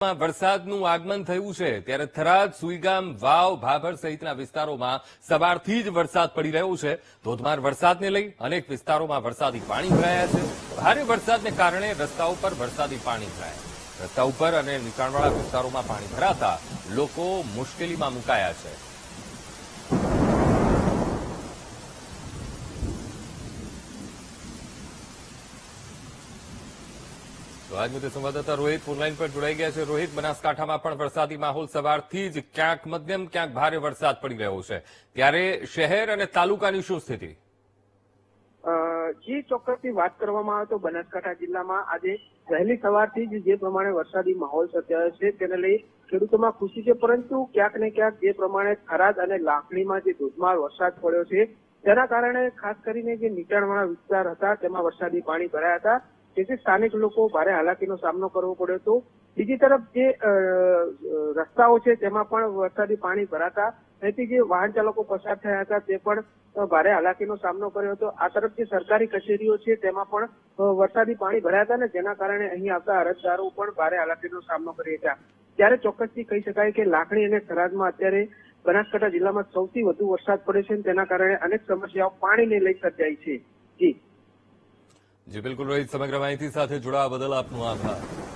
વરસાદનું આગમન થયું છે, ત્યારે થરાદ, સુઈગામ, વાવ, ભાભર સહિતના વિસ્તારોમાં સવારથી જ વરસાદ પડી રહ્યો છે. ધોધમાર વરસાદને લઈ અનેક વિસ્તારોમાં વરસાદી પાણી ભરાયા છે. ભારે વરસાદને કારણે રસ્તાઓ પર વરસાદી પાણી ભરાયા. રસ્તા ઉપર અને નીચાણવાળા વિસ્તારોમાં પાણી ભરાતા લોકો મુશ્કેલીમાં મુકાયા છે. આજ મુદ્દે સંવાદદાતા રોહિત ફોનલાઈન પર જોડાઈ ગયા છે. રોહિત, બનાસકાંઠામાં પણ વરસાદી માહોલ સવારથી જ ક્યાંક મધ્યમ, ક્યાંક ભારે વરસાદ પડી રહ્યો છે. ત્યારે શહેર અને તાલુકાની શું સ્થિતિ? જી, ચોક્કસથી વાત કરવામાં આવે તો બનાસકાંઠા જિલ્લામાં આજે વહેલી સવારથી જ જે પ્રમાણે વરસાદી માહોલ સર્જાયો છે, તેને લઈ ખેડૂતોમાં ખુશી છે, પરંતુ ક્યાંક ને ક્યાંક જે પ્રમાણે થરાદ અને લાખણીમાં જે ધોધમાર વરસાદ પડ્યો છે, તેના કારણે ખાસ કરીને જે નીચાણવાળા વિસ્તાર હતા, તેમાં વરસાદી પાણી ભરાયા હતા. જેથી સ્થાનિક લોકો ભારે હાલાકીનો સામનો કરવો પડ્યો હતો. બીજી તરફ જે રસ્તાઓ છે તેમાં પણ વરસાદી પાણી ભરાતા અહીંથી જે વાહન ચાલકો પસાર થયા હતા તે પણ ભારે હાલાકીનો સામનો કર્યો હતો. આ તરફ જે સરકારી કચેરીઓ છે તેમાં પણ વરસાદી પાણી ભરાયા હતા ને જેના કારણે અહીં આવતા અરજદારો પણ ભારે હાલાકીનો સામનો કરી હતા ત્યારે ચોક્કસથી કહી શકાય કે લાખણી અને થરાદમાં અત્યારે બનાસકાંઠા જિલ્લામાં સૌથી વધુ વરસાદ પડે છે તેના કારણે અનેક સમસ્યાઓ પાણીને લઈ સર્જાઈ છે. જી. જી બિલકુલ રોહિત સમગ્ર માહિતી સાથે જોડાવા બદલ આપનો આભાર.